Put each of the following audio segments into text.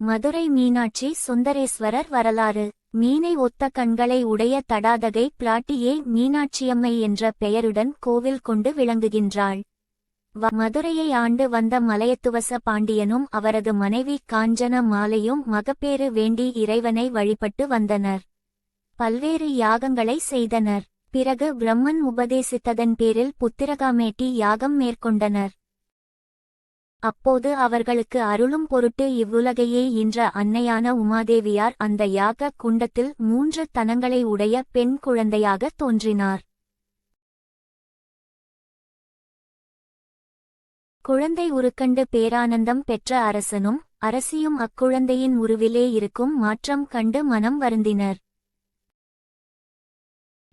மதுரை மீனாட்சி சுந்தரேஸ்வரர் வரலாறு. மீனை ஒத்த கண்களை உடைய தடாதகை பிளாட்டியே மீனாட்சியம்மை என்ற பெயருடன் கோவில் கொண்டு விளங்குகின்றாள். மதுரையை ஆண்டு வந்த மலையத்துவச பாண்டியனும் அவரது மனைவி காஞ்சன மாலையும் மகப்பேறு வேண்டி இறைவனை வழிபட்டு வந்தனர். பல்வேறு யாகங்களை செய்தனர். பிறகு பிரம்மன் உபதேசித்ததன் பேரில் புத்திரகாமேட்டி யாகம் மேற்கொண்டனர். அப்போது அவர்களுக்கு அருளும் பொருட்டு இவ்வுலகையே இன்ற அன்னையான உமாதேவியார் அந்த யாக குண்டத்தில் மூன்று தனங்களை உடைய பெண் குழந்தையாக தோன்றினார். குழந்தை உருக்கண்டு பேரானந்தம் பெற்ற அரசனும் அரசியும் அக்குழந்தையின் உருவிலே இருக்கும் மாற்றம் கண்டு மனம் வருந்தினர்.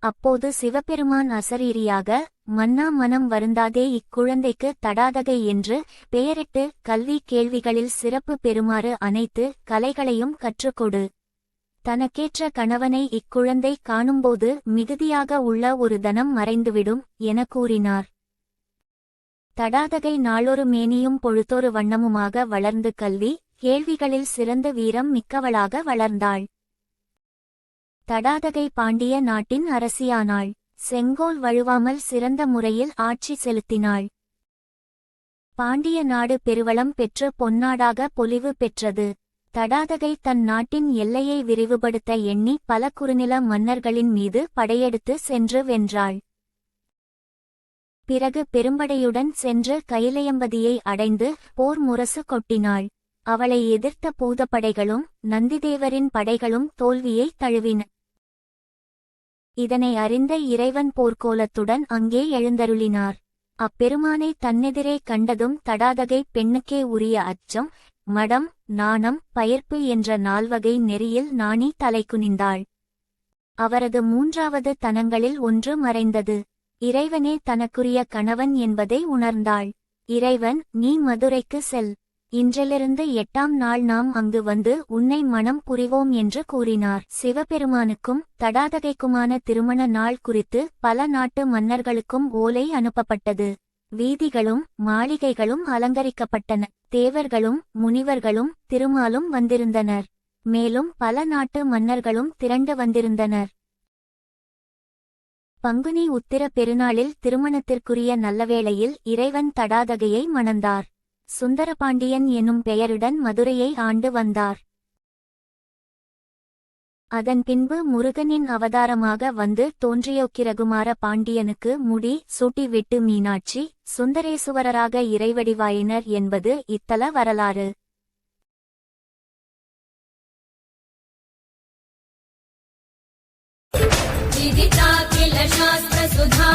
அப்போது சிவபெருமான் அசரீரியாக மன்னா மனம் வருந்தாதே இக்குழந்தைக்கு தடாதகை என்று பெயரிட்டு கல்வி கேள்விகளில் சிறப்பு பெறுமாறு அனைத்து கலைகளையும் கற்றுக்கொடு. தனக்கேற்ற கணவனை இக்குழந்தை காணும்போது மிகுதியாக உள்ள ஒரு தனம் மறைந்துவிடும் என கூறினார். தடாதகை நாளொரு மேனியும் பொழுத்தொரு வண்ணமுமாக வளர்ந்து கல்வி கேள்விகளில் சிறந்த வீரம் மிக்கவளாக வளர்ந்தாள். தடாதகை பாண்டிய நாட்டின் அரசியானாள். செங்கோல் வழுவாமல் சிறந்த முறையில் ஆட்சி செலுத்தினாள். பாண்டிய நாடு பெருவளம் பெற்று பொன்னாடாக பொலிவு பெற்றது. தடாதகை தன் நாட்டின் எல்லையை விரிவுபடுத்த எண்ணி பல குறுநில மன்னர்களின் மீது படையெடுத்து சென்று வென்றாள். பிறகு பெரும்படையுடன் சென்று கைலையம்பதியை அடைந்து போர் முரசு கொட்டினாள். அவளை எதிர்த்த பூதப்படைகளும் நந்திதேவரின் படைகளும் தோல்வியை தழுவின இதனை அறிந்த இறைவன் போர்க்கோலத்துடன் அங்கே எழுந்தருளினார். அப்பெருமானை தன்னெதிரே கண்டதும் தடாதகை பெண்ணுக்கே உரிய அச்சம் மடம் நாணம் பயிர்ப்பு என்ற நால்வகை நெறியில் நாணி தலைகுனிந்தாள். அவரது மூன்றாவது தனங்களில் ஒன்று மறைந்தது. இறைவனே தனக்குரிய கணவன் என்பதை உணர்ந்தாள். இறைவன் நீ மதுரைக்கு செல். இன்றிலிருந்து எட்டாம் நாள் நாம் அங்கு வந்து உன்னை மனம் புரிவோம் என்று கூறினார். சிவபெருமானுக்கும் தடாதகைக்குமான திருமண நாள் குறித்து பல நாட்டு மன்னர்களுக்கும் ஓலை அனுப்பப்பட்டது. வீதிகளும் மாளிகைகளும் அலங்கரிக்கப்பட்டன. தேவர்களும் முனிவர்களும் திருமாலும் வந்திருந்தனர். மேலும் பல நாட்டு மன்னர்களும் திரண்டு வந்திருந்தனர். பங்குனி உத்திர பெருநாளில் திருமணத்திற்குரிய நல்லவேளையில் இறைவன் தடாதகையை மணந்தார். சுந்தரபாண்டியன் எனும் பெயருடன் மதுரையை ஆண்டு வந்தார் அதன் பின்பு முருகனின் அவதாரமாக வந்து தோன்றியோக்கிரகுமார பாண்டியனுக்கு முடி சூட்டிவிட்டு மீனாட்சி சுந்தரேசுவரராக இறைவடிவாயினர் என்பது இத்தல வரலாறு विदिता किल शास्त्रसुधा